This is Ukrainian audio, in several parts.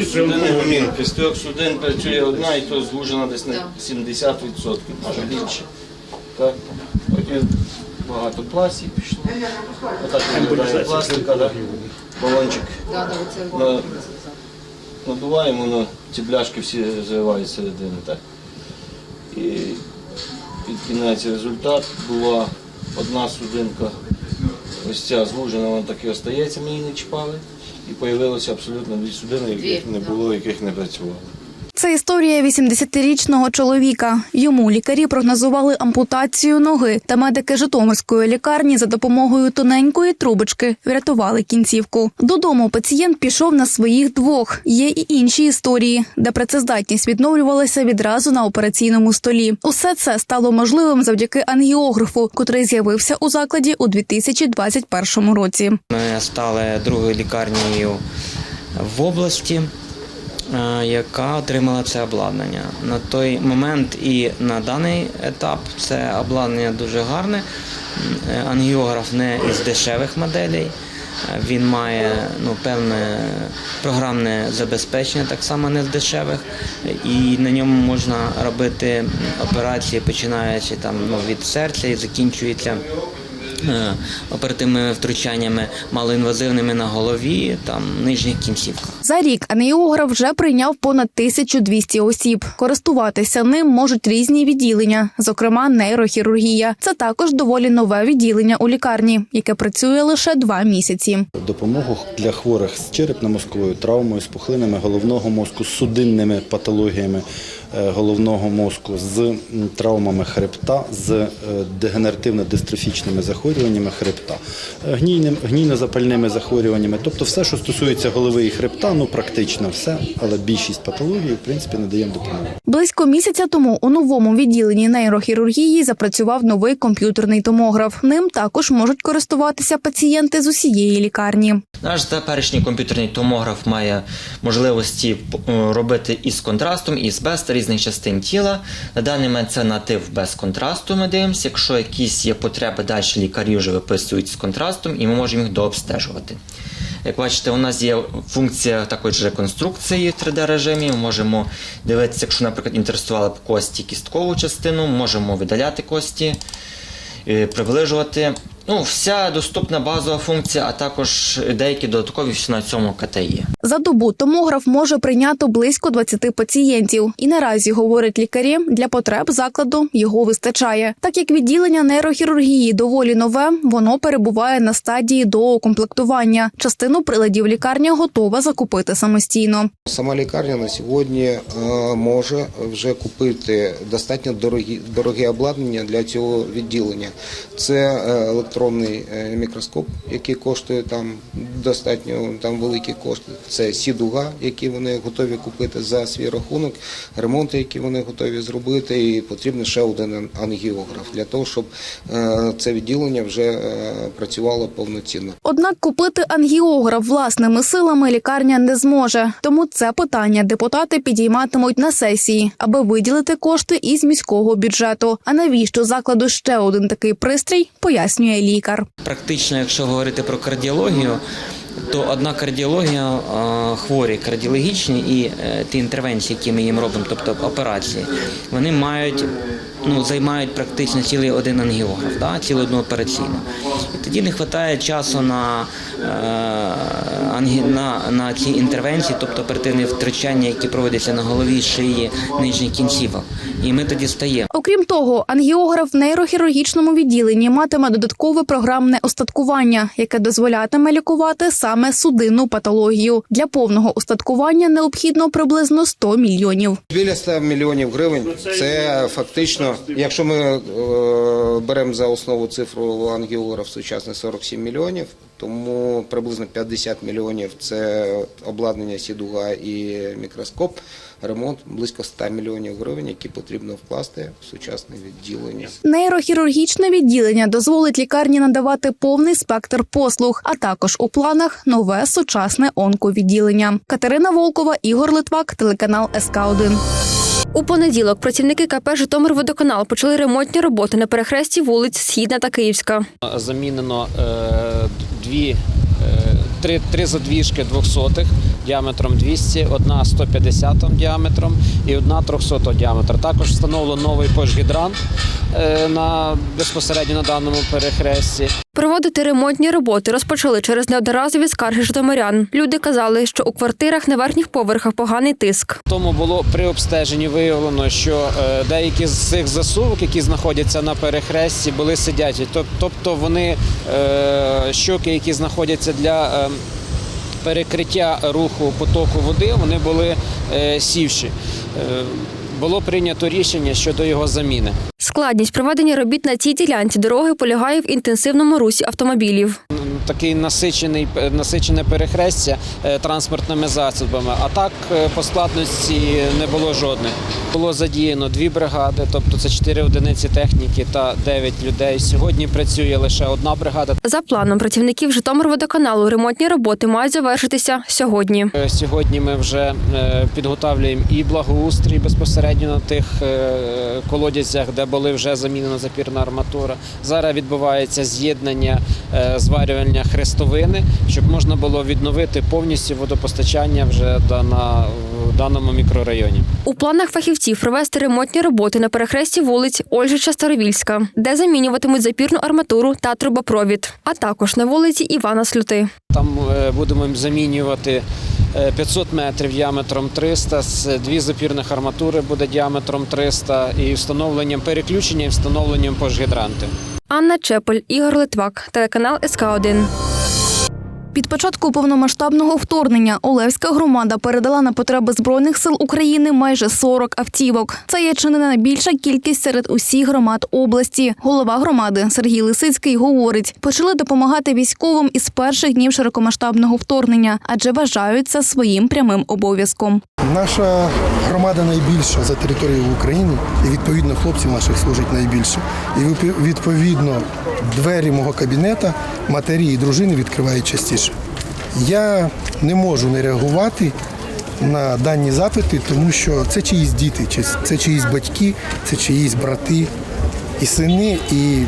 судин при гомін. З трьох судин працює одна, і то звужена десь на 70%, може більше. Так. Потім багато пластик пішло. Отак виглядає пластика, так. балончик. На- Надуваємо, воно, ці бляшки всі зривають середини. Так. І під кінець результат була одна судинка, ось ця звужена, вона так і остається, ми її не чіпали. І з'явилося абсолютно дві судини, яких не було, яких не працювало. Це історія 80-річного чоловіка. Йому лікарі прогнозували ампутацію ноги, та медики Житомирської лікарні за допомогою тоненької трубочки врятували кінцівку. Додому пацієнт пішов на своїх двох. Є і інші історії, де працездатність відновлювалася відразу на операційному столі. Усе це стало можливим завдяки ангіографу, котрий з'явився у закладі у 2021 році. Ми стали другою лікарнею в області, яка отримала це обладнання. На той момент і на даний етап це обладнання дуже гарне. Е, Ангіограф не із дешевих моделей. Е, Він має ну, певне програмне забезпечення, так само не з дешевих, і на ньому можна робити операції, починаючи там, ну, від серця і закінчується е, оперативними втручаннями малоінвазивними на голові, там нижніх кінцівках. За рік аніограф вже прийняв понад 1200 осіб. Користуватися ним можуть різні відділення, зокрема нейрохірургія. Це також доволі нове відділення у лікарні, яке працює лише два місяці. Допомогу для хворих з черепно-мозковою травмою, з пухлинами головного мозку, з судинними патологіями е, головного мозку, з травмами хребта, з е, дегенеративно-дистрофічними захворюваннями хребта, е, гнійно-запальними захворюваннями. Тобто все, що стосується голови і хребта, ну практично все, але більшість патологій, в принципі, надаємо допомогу. Близько місяця тому у новому відділенні нейрохірургії запрацював новий комп'ютерний томограф. Ним також можуть користуватися пацієнти з усієї лікарні. Наш теперішній комп'ютерний томограф має можливості е, робити із контрастом, і з без різних частин тіла. На даний момент це натив без контрасту. Ми дивимося. Якщо якісь є потреби, далі лікарі вже виписують з контрастом, і ми можемо їх дообстежувати. Як бачите, у нас є функція також реконструкції в 3D режимі. Ми можемо дивитися, якщо, наприклад, інтересували б кості кісткову частину, можемо видаляти кості, е, приближувати. Ну, вся доступна базова функція, а також деякі додаткові всі на цьому КТ є. За добу томограф може прийняти близько 20 пацієнтів. І наразі, говорять лікарі, для потреб закладу його вистачає. Так як відділення нейрохірургії доволі нове, воно перебуває на стадії доукомплектування. Частину приладів лікарня готова закупити самостійно. Сама лікарня на сьогодні е, може вже купити достатньо дорогі, дороге обладнання для цього відділення. Це е, електронний е, мікроскоп, який коштує там достатньо там великі кошти. Це сідуга, які вони готові купити за свій рахунок, ремонти, які вони готові зробити, і потрібен ще один ангіограф для того, щоб е, це відділення вже е, працювало повноцінно. Однак купити ангіограф власними силами лікарня не зможе. Тому це питання депутати підійматимуть на сесії, аби виділити кошти із міського бюджету. А навіщо закладу ще один такий пристрій, пояснює лікар. Практично, якщо говорити про кардіологію, то одна кардіологія, е, хворі кардіологічні і е, ті інтервенції, які ми їм робимо, тобто операції, вони мають. Ну, займають практично цілий один ангіограф, да? цілу одну операційну. І тоді не вистачає часу на, е, на, на ці інтервенції, тобто оперативні втручання, які проводяться на голові, шиї, нижніх кінцівок. І ми тоді стаємо. Окрім того, ангіограф в нейрохірургічному відділенні матиме додаткове програмне остаткування, яке дозволятиме лікувати саме судинну патологію. Для повного остаткування необхідно приблизно 100 мільйонів. Біля 100 мільйонів гривень це фактично, якщо ми е, беремо за основу цифру ангіограф сучасний 47 мільйонів, тому приблизно 50 мільйонів це обладнання сідуга і мікроскоп, ремонт близько 100 мільйонів гривень, які потрібно вкласти в сучасне відділення. Нейрохірургічне відділення дозволить лікарні надавати повний спектр послуг, а також у планах нове сучасне онковідділення. Катерина Волкова, Ігор Литвак, телеканал СК 1 У понеділок працівники КП «Житомирводоканал» почали ремонтні роботи на перехресті вулиць Східна та Київська. замінено е, дві, е, три, три задвіжки двохсотих діаметром 200, одна 150 діаметром і одна 300 діаметра. Також встановлено новий пожгідрант е, на безпосередньо на даному перехресті. Проводити ремонтні роботи розпочали через неодноразові скарги житомирян. Люди казали, що у квартирах на верхніх поверхах поганий тиск. Тому було при обстеженні виявлено, що е, деякі з цих засувок, які знаходяться на перехресті, були сидячі. Тобто вони е, щоки, які знаходяться для е, перекриття руху потоку води, вони були е, сівші. Е, Було прийнято рішення щодо його заміни. Складність проведення робіт на цій ділянці дороги полягає в інтенсивному русі автомобілів. Такий насичений насичене перехрестя е, транспортними засобами. А так е, по складності не було жодних. Було задіяно дві бригади, тобто це чотири одиниці техніки та дев'ять людей. Сьогодні працює лише одна бригада. За планом працівників Житомирводоканалу ремонтні роботи мають завершитися сьогодні. Е, Сьогодні ми вже підготовлюємо і благоустрій безпосередньо на тих колодязях, де були вже замінена запірна арматура. Зараз відбувається з'єднання е, зварювання хрестовини, щоб можна було відновити повністю водопостачання вже на в даному мікрорайоні. У планах фахівців провести ремонтні роботи на перехресті вулиць Ольжича Старовільська, де замінюватимуть запірну арматуру та трубопровід, а також на вулиці Івана Слюти. Там е, будемо замінювати е, 500 метрів діаметром 300, з дві запірних арматури буде діаметром 300 і встановленням переключення і встановленням пожгідранти. Анна Чепель, Ігор Литвак, телеканал СК 1 Від початку повномасштабного вторгнення Олевська громада передала на потреби збройних сил України майже 40 автівок. Це є чи не найбільша кількість серед усіх громад області. Голова громади Сергій Лисицький говорить, почали допомагати військовим із перших днів широкомасштабного вторгнення, адже вважають це своїм прямим обов'язком. Наша громада найбільша за територією України, і відповідно хлопців наших служить найбільше. І відпо- відповідно двері мого кабінета матері і дружини відкривають частіше. Я не можу не реагувати на дані запити, тому що це чиїсь діти, це чиїсь батьки, це чиїсь брати і сини, і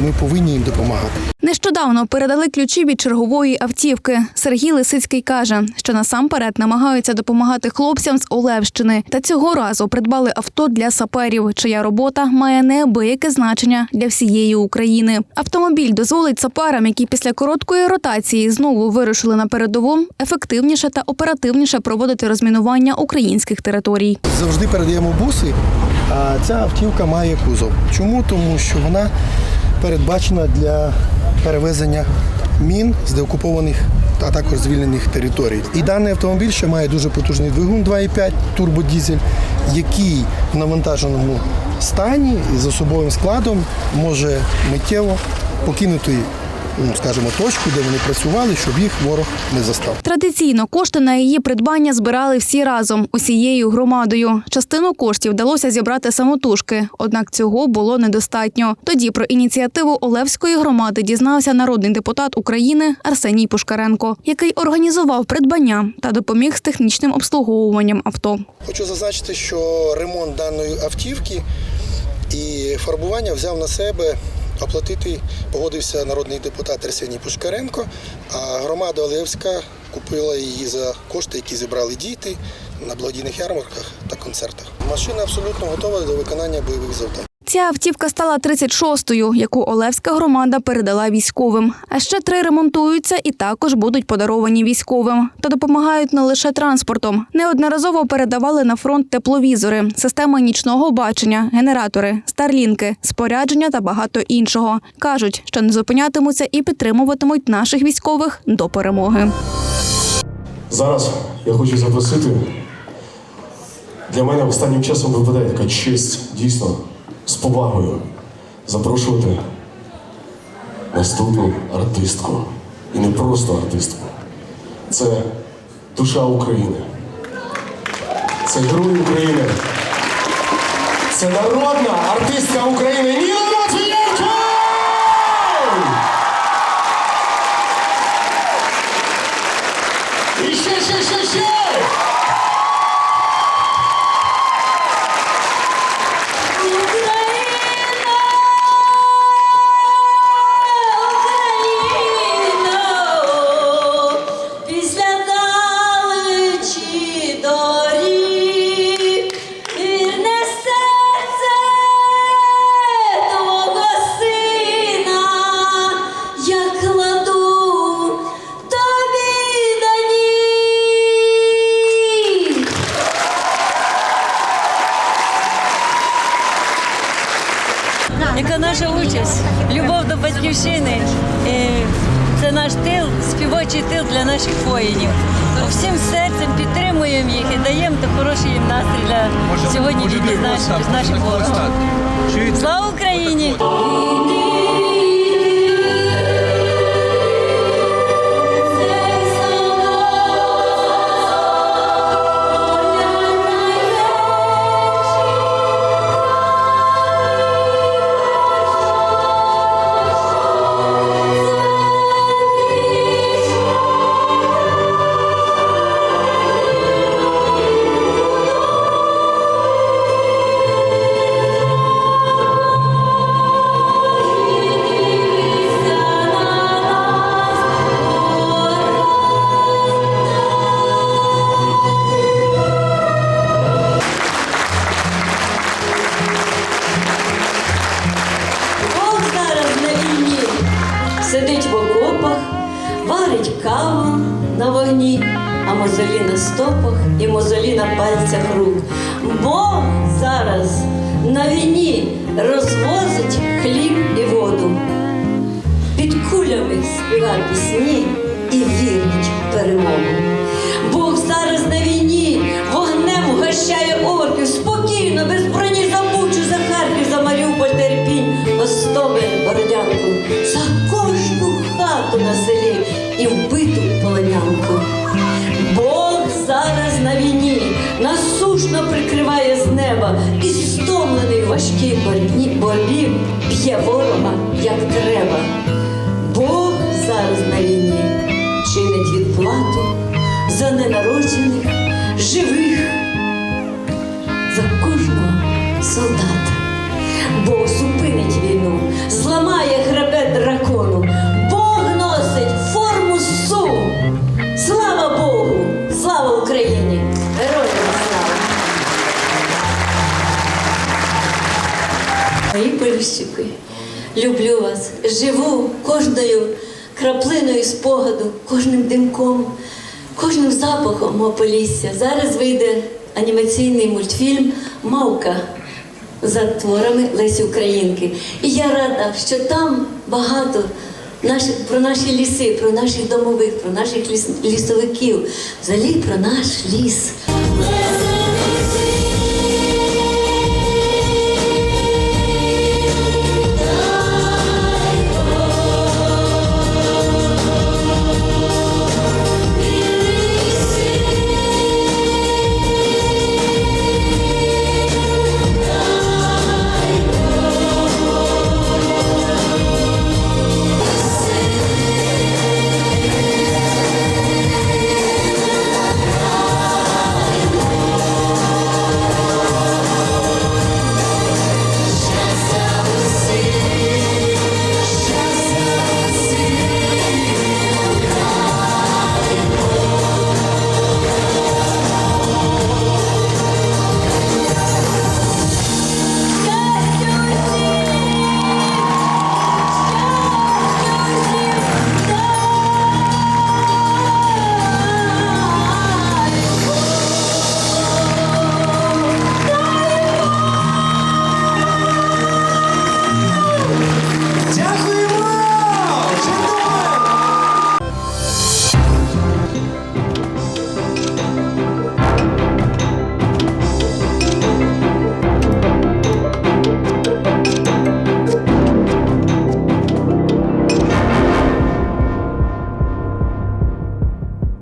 ми повинні їм допомагати. Нещодавно передали ключі від чергової автівки. Сергій Лисицький каже, що насамперед намагаються допомагати хлопцям з Олевщини. Та цього разу придбали авто для саперів, чия робота має неабияке значення для всієї України. Автомобіль дозволить саперам, які після короткої ротації знову вирушили на передову, ефективніше та оперативніше проводити розмінування українських територій. завжди передаємо буси, а ця автівка має кузов. Чому? Тому що вона передбачена для перевезення мін з деокупованих а також звільнених територій. І даний автомобіль ще має дуже потужний двигун 2,5 турбодізель, який в навантаженому стані і з особовим складом може миттєво покинути, ну скажімо, точку, де вони працювали, щоб їх ворог не застав. Традиційно кошти на її придбання збирали всі разом усією громадою. Частину коштів вдалося зібрати самотужки, однак цього було недостатньо. Тоді про ініціативу Олевської громади дізнався народний депутат України Арсеній Пушкаренко, який організував придбання та допоміг з технічним обслуговуванням авто. Хочу зазначити, що ремонт даної автівки і фарбування взяв на себе оплатити, погодився народний депутат Арсеній Пушкаренко, а громада Олевська купила її за кошти, які зібрали діти на благодійних ярмарках та концертах. Машина абсолютно готова до виконання бойових завдань. Ця автівка стала 36-ю, яку Олевська громада передала військовим. А ще три ремонтуються і також будуть подаровані військовим. Та допомагають не лише транспортом. Неодноразово передавали на фронт тепловізори, системи нічного бачення, генератори, старлінки, спорядження та багато іншого. кажуть, що не зупинятимуться і підтримуватимуть наших військових до перемоги. Зараз я хочу запросити. Для мене останнім часом випадає така честь, дійсно, з повагою запрошувати наступну артистку. І не просто артистку. Це душа України. Це герой України. Це народна артистка України Ніна це наша участь, любов до батьківщини. Е, це наш тил, співочий тил для наших воїнів. Всім серцем підтримуємо їх і даємо хороший їм настрій для сьогодні. Від нас, від наших ворогів. Слава Україні! Мозолі на стопах і мозолі на пальцях рук. Бог зараз на війні розвозить хліб і воду. Під кулями співа пісні важкій боротьбі боротьбі б'є ворога Мої люблю вас, живу кожною краплиною спогаду, кожним димком, кожним запахом мого полісся. Зараз вийде анімаційний мультфільм Мавка за творами Лесі Українки. І я рада, що там багато наші, про наші ліси, про наших домових, про наших ліс, лісовиків, взагалі про наш ліс.